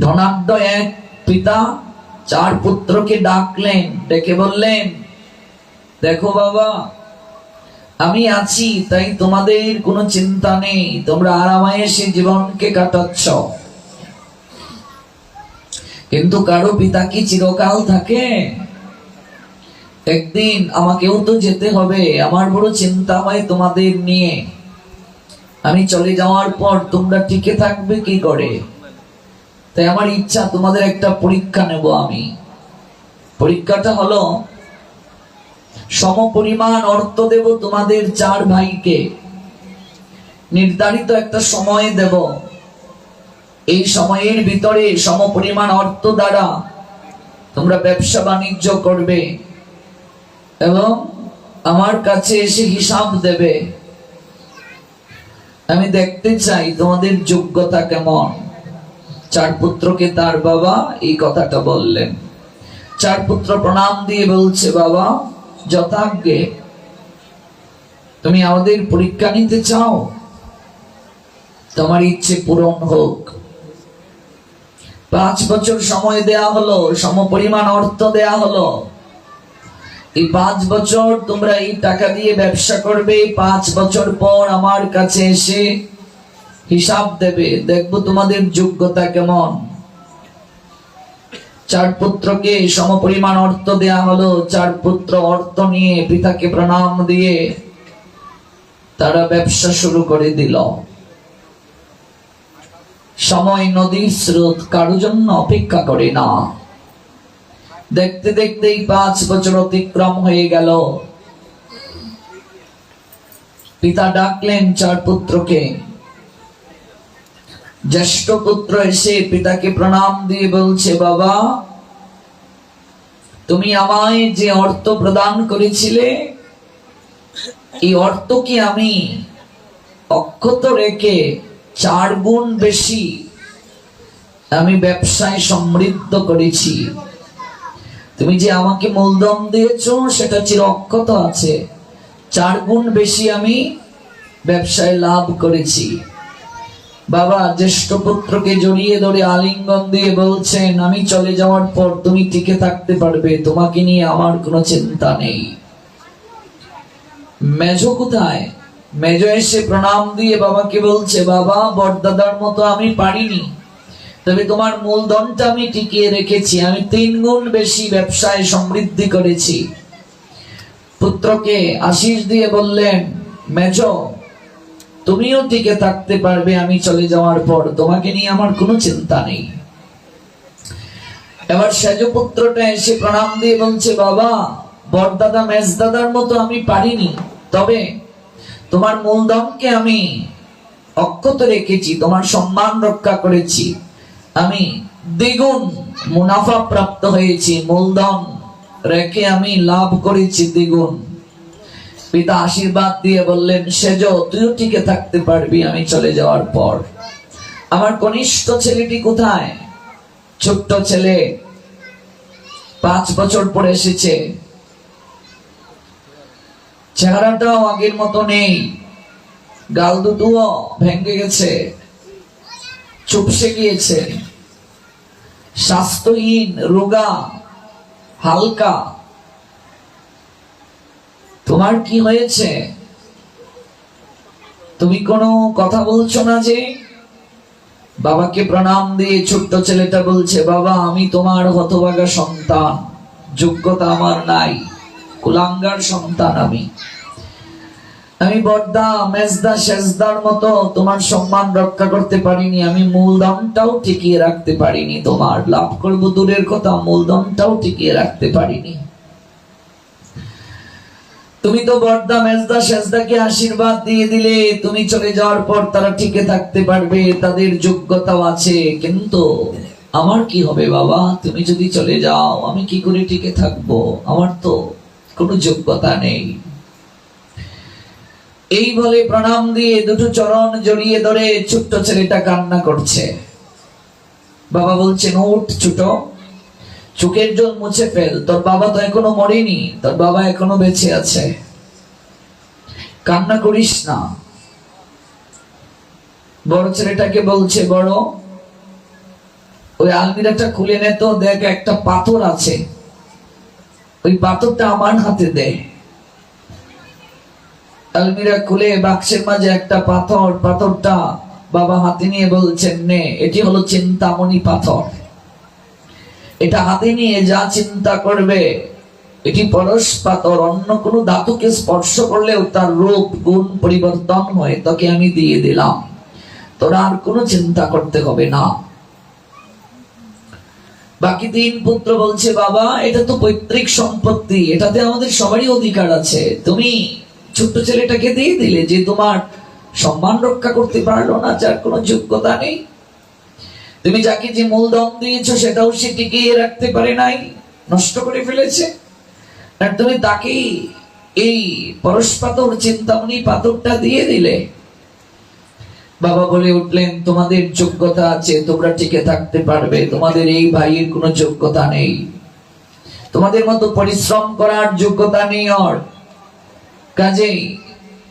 ধনাঢ্য এক পিতা, চার পুত্রকে ডাকলেন, ডেকে বললেন, দেখো বাবা, আমি আছি, তাই তোমাদের কোনো চিন্তা নেই, তোমরা আরামায়েসে জীবনকে কাটাচ্ছ। কিন্তু কারও পিতা কি চিরকাল থাকে? একদিন আমাকেও তো যেতে হবে, আমার বড় চিন্তা হয় তোমাদের নিয়ে। আমি চলে যাওয়ার পর তোমরা টিকে থাকবে কি করে? তাই আমার ইচ্ছা, তোমাদের একটা পরীক্ষা নেব আমি। পরীক্ষাটা হলো, সমপরিমাণ অর্থ দেব তোমাদের চার ভাইকে। নির্ধারিত একটা সময় দেব। এই সময়ের ভিতরে সমপরিমাণ অর্থ দ্বারা তোমরা ব্যবসা বাণিজ্য করবে এবং আমার কাছে এসে হিসাব দেবে। আমি দেখতে চাই তোমাদের যোগ্যতা কেমন। চার পুত্রকে তার বাবা এই কথাটা বললেন। চার পুত্র প্রণাম দিয়ে বলছে, বাবা, যথাজ্ঞে, তুমি আমাদের পরীক্ষা নিতে চাও? তোমার ইচ্ছে পূরণ হোক। পাঁচ বছর সময় দেয়া হলো সম পরিমাণ অর্থ দেয়া হলো। এই পাঁচ বছর তোমরা এই টাকা দিয়ে ব্যবসা করবে, পাঁচ বছর পর আমার কাছে এসে হিসাব দেবে, দেখব তোমাদের যোগ্যতা কেমন। চার পুত্রকে সম পরিমাণ অর্থ দেয়া হলো চার পুত্র অর্থ নিয়ে পিতাকে প্রণাম দিয়ে তারা ব্যবসা শুরু করে দিল। সময় নদীর স্রোত কারও জন্য অপেক্ষা করে না। দেখতে দেখতেই পাঁচ বছর অতিক্রম হয়ে গেল। পিতা ডাকলেন চার পুত্রকে জ্যেষ্ঠ পুত্র এসে পিতাকে প্রণাম দিয়ে বলছে, বাবা, তুমি আমায় যে অর্থ প্রদান করেছিলে, এই অর্থ কি আমি অক্ষত রেখে চার গুণ বেশি আমি ব্যবসায় সমৃদ্ধ করেছি। তুমি যে আমাকে মূলধন দিয়েছ, সেটা চির অক্ষত আছে। চার গুণ বেশি আমি ব্যবসায় লাভ করেছি। বাবা, জ্যেষ্ঠ পুত্রকে জড়িয়ে ধরে আলিঙ্গন দিয়ে বলছেন, আমি চলে যাওয়ার পর তুমি টিকে থাকতে পারবে, তোমাকে নিয়ে আমার কোনো চিন্তা নেই। মেজ কোথায়? মেজ এসে প্রণাম দিয়ে বাবাকে বলছে, বাবা বড়দাদার মতো আমি পারিনি। তবে তোমার মূলধনটা আমি টিকিয়ে রেখেছি। আমি তিন গুণ বেশি ব্যবসায় সমৃদ্ধি করেছি। পুত্রকে আশিস দিয়ে বললেন মেজ তুমিও টিকে থাকতে পারবে আমি চলে যাওয়ার পর। তোমাকে নিয়ে আমার কোনো চিন্তা নেই। এবার সেজ পুত্রটা এসে প্রণাম দিয়ে বলছে, বাবা, বড়দাদা, মেজদাদার মতো আমি পারিনি। তবে তোমার মূলধনকে আমি অক্ষত রেখেছি, তোমার সম্মান রক্ষা করেছি। আমি দ্বিগুণ মুনাফা প্রাপ্ত হয়েছি। মূলধন রেখে আমি লাভ করেছি দ্বিগুণ। পিতা আশীর্বাদ দিয়ে বললেন, সেজ, তুইও টিকে থাকতে পারবি আমি চলে যাওয়ার পর। আমার কনিষ্ঠ ছেলেটি কোথায়? ছোট্ট ছেলে পাঁচ বছর পরে এসেছে। চেহারাটাও আগের মতো নেই। গাল দুটোও ভেঙে গেছে। চুপসে গিয়েছে। স্বাস্থ্যহীন, রোগা, হালকা। তোমার কি হয়েছে? তুমি কোনো কথা বলছো না যে? বাবাকে প্রণাম দিয়ে ছোট্ট ছেলেটা বলছে, বাবা, আমি তোমার হতভাগা সন্তান। যোগ্যতা আমার নাই। কুলাঙ্গার সন্তান আমি। আমি বর্দা মেজদা শেষদার মতো তোমার সম্মান রক্ষা করতে পারিনি। আমি মূলধনটাও টিকিয়ে রাখতে পারিনি তোমার। লাভ করব দূরের কথা, মূলধনটাও টিকিয়ে রাখতে পারিনি। তুমি তো বর্দা, মেজদা শেষদাকে আশীর্বাদ দিয়ে দিলে। তুমি চলে যাওয়ার পর তারা টিকে থাকতে পারবে, তাদের যোগ্যতাও আছে। কিন্তু আমার কি হবে বাবা? তুমি যদি চলে যাও, আমি কি করে টিকে থাকব? আমার তো কোনো যোগ্যতা নেই। এই বলে প্রণাম দিয়ে দুটো চরণ জড়িয়ে ধরে ছোট্ট ছেলেটা কান্না করছে। বাবা বলছেন উঠ ছোট। চোখের জল মুছে ফেল। তোর বাবা তো এখনও মরেনি, তোর বাবা এখনও বেঁচে আছে। কান্না করিস না। বড় ছেলেটাকে বলছে, বড়, ওই আলমিরাটা খুলে নে তো, দেখ একটা পাথর আছে। ওই পাথরটা আমার হাতে দে। আলমিরা খুলে বাক্সের মাঝে একটা পাথর, পাথরটা বাবা হাতে নিয়ে বলছেন, নে, এটি হলো চিন্তামণি পাথর। এটা হাতে নিয়ে যা চিন্তা করবে, এটি পরশ অন্য কোনো ধাতুকে স্পর্শ করলেও তার রূপ, গুণ পরিবর্তন হয়ে, তোকে আমি দিয়ে দিলাম। তোরা আর কোনো চিন্তা করতে হবে না। বাকি তিন পুত্র বলছে, বাবা, এটা তো পৈতৃক সম্পত্তি, এটাতে আমাদের সবারই অধিকার আছে। তুমি ছোট্ট ছেলেটাকে দিয়ে দিলে যে তোমার সম্মান রক্ষা করতে পারল না, যার কোনো যোগ্যতা নেই। তুমি যাকে যে মূলধন দিয়েছ সেটাও সে টিকিয়ে রাখতে পারে নাই, নষ্ট করে ফেলেছে। আর তুমি তাকেই এই পরশ পাথর চিন্তামণি পাথরটা দিয়ে দিলে। বাবা বলে উঠলেন, তোমাদের যোগ্যতা আছে, তোমরা টিকে থাকতে পারবে, তোমাদের এই ভাইয়ের কোনো যোগ্যতা নেই। তোমাদের মতো পরিশ্রম করার যোগ্যতা নেই ওর। কাজেই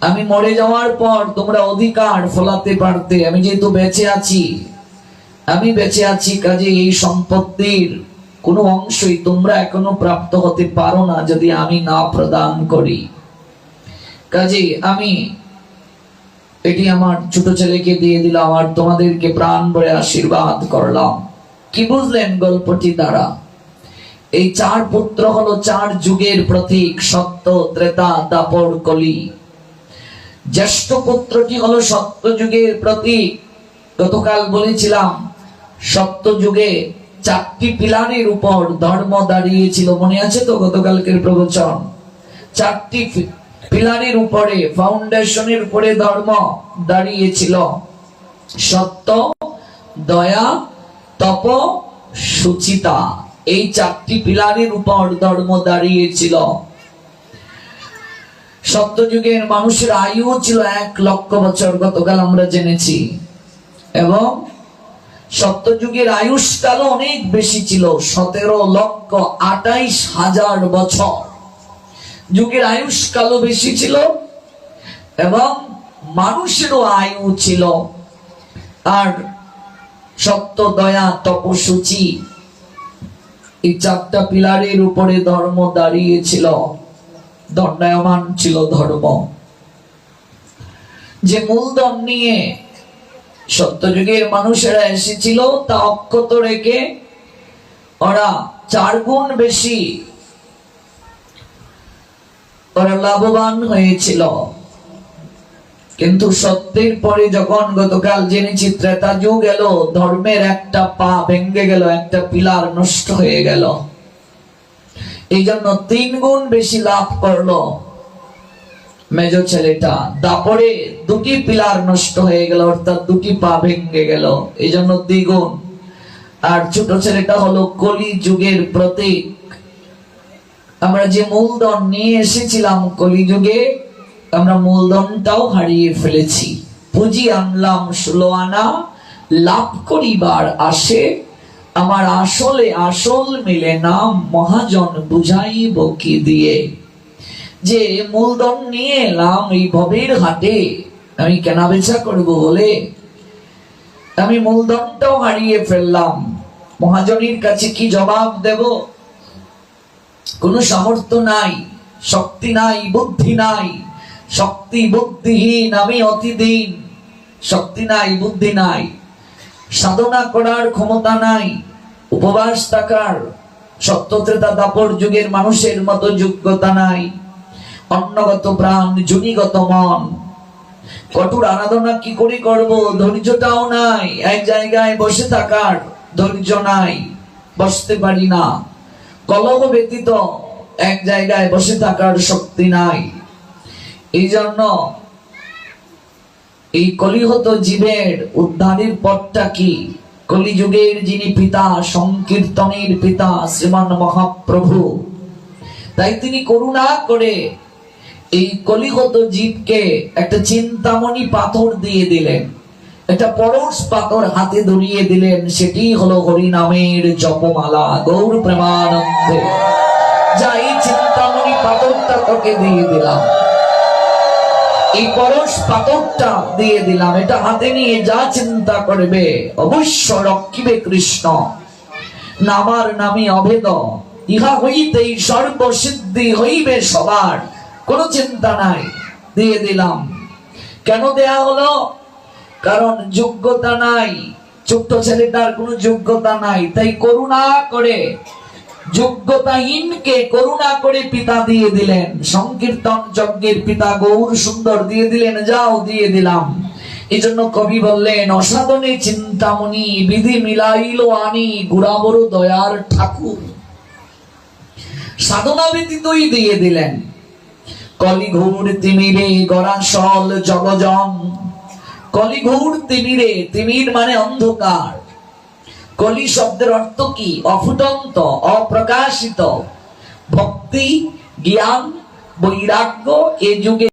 আমি মরে যাওয়ার পর তোমরা অধিকার ফলাতে পারতে, আমি যেহেতু বেঁচে আছি আমি বেঁচে আছি কাজে এই সম্পত্তির কোনো অংশই তোমরা এখনও প্রাপ্ত হতে পারো না যদি আমি না প্রদান করি। কাজে আমি এটি আমার ছোট ছেলেকে দিয়ে দিলাম আর তোমাদেরকে প্রাণ ভরে আশীর্বাদ করলাম। কি বুঝলেন গল্পটি দ্বারা এই চার পুত্র হলো চার যুগের প্রতীক, সত্য, ত্রেতা, দাপর, কলি। জ্যেষ্ঠ পুত্রটি হলো সত্য যুগের প্রতীক। গতকাল বলেছিলাম সত্য যুগে চারটি পিলারের উপর ধর্ম দাঁড়িয়েছিল। মনে আছে তো গতকালকের প্রবচন? চারটি পিলারের উপরে ফাউন্ডেশনের উপরে ধর্ম দাঁড়িয়েছিল। সত্য, দয়া, তপ, সুচিতা, এই চারটি পিলারের উপর ধর্ম দাঁড়িয়েছিল। সত্যযুগের মানুষের আয়ু ছিল এক লক্ষ বছর, গতকাল আমরা জেনেছি। এবং সত্যযুগের আয়ুষ্কালও অনেক বেশি ছিল, সতেরো লক্ষ আটাইশ হাজার বছর। যুগের আয়ুষ্কালও বেশি ছিল এবং মানুষেরও আয়ু ছিল। আর সত্য দয়া তপসূচি এই চারটা পিলারের উপরে ধর্ম দাঁড়িয়েছিল, দণ্ডায়মান ছিল ধর্ম। যে মূলধন নিয়ে সত্যযুগের মানুষেরা এসেছিল তা অক্ষত রেখে ওরা চার গুণ বেশি ওরা লাভবান হয়েছিল। কিন্তু সত্যের পরে যখন গতকাল জেনেছি ত্রেতা যুগ এলো, ধর্মের একটা পা ভেঙ্গে গেল, একটা পিলার নষ্ট হয়ে গেল। এই জন্য তিন গুণ বেশি লাভ করল। মেজ ছেলেটা তারপরে দুটি পিলার নষ্ট হয়ে গেল, অর্থাৎ দুটি পা ভেঙে গেল। এই জন্য দ্বিগুণ। আর ছোট ছেলেটা হলো কলি যুগের প্রতীক। আমরা যে মূলধন নিয়ে এসেছিলাম কলিযুগে, আমরা মূলধনটাও হারিয়ে ফেলেছি। পুঁজি আনলাম ষোলো আনা, লাভ করিবার আসে, আমার আসলে আসল মিলে না, মহাজন বুঝাইব কি দিয়ে? যে মূলধন নিয়ে এলাম এই ভবের হাটে আমি কেনা বেচা করব বলে। আমি মূলধনটাও হারিয়ে ফেললাম। মহাজনীর কাছে কি জবাব দেব? কোনো সামর্থ্য নাই, শক্তি নাই, বুদ্ধি নাই। শক্তি বুদ্ধিহীন, আমি অতিদিন। শক্তি নাই, বুদ্ধি নাই। সাধনা করার ক্ষমতা নাই, উপবাস থাকার সত্যত্রেতা দাপর যুগের মানুষের মতো যোগ্যতা নাই। অন্নগত প্রাণ, জুনিগত মন। কঠোর আরাধনা কি করে করব? ধৈর্যটাও নাই। এক জায়গায় বসে থাকার ধৈর্য নাই। বসতে পারি না। কলহ ব্যতীত এক জায়গায় বসে থাকার শক্তি নাই। এই জন্য এই কলিহত জীবের উদ্ধারের পথটা কি? কলিযুগের যিনি পিতা, সংকীর্তনের পিতা, শ্রীমান মহাপ্রভু। তাই তিনি করুণা করে এই কলিগত জীবকে একটা চিন্তামণি পাথর দিয়ে দিলেন। একটা পরশ পাথর হাতে ধরিয়ে দিলেন। সেটি হলো হরিনামের জপমালা, গৌর প্রেমানন্দে। যা এই চিন্তামণি পাথরটা তোকে দিয়ে দিলাম। এই পরশ পাথরটা দিয়ে দিলাম। এটা হাতে নিয়ে যা চিন্তা করবে, অবশ্য রক্ষিবে কৃষ্ণ। নামার নামে অভেদ। ইহা হইতেই সর্বসিদ্ধি হইবে সবার। কোনো চিন্তা নাই, দিয়ে দিলাম। কেন দেয়া হলো? কারণ যোগ্যতা নাই। ছোট্ট ছেলেটার কোনো যোগ্যতা নাই। তাই করুণা করে যোগ্যতাহীনকে করুণা করে পিতা দিয়ে দিলেন। সংকীর্তন যজ্ঞের পিতা গৌর সুন্দর দিয়ে দিলেন, যাও দিয়ে দিলাম। এই জন্য কবি বললেন, অসাধনে চিন্তামণি, বিধি মিলাইল আনি গুড়াবড় দয়ার ঠাকুর। সাধনা ব্যতীতই দিয়ে দিলেন। কলিঘোর তিমিরে গরাসল জগজম কলিঘুর তিমিরে, তিমির মানে অন্ধকার। কলি শব্দের অর্থ কি? অফুটন্ত, অপ্রকাশিত। ভক্তি, জ্ঞান, বৈরাগ্য, এ যুগে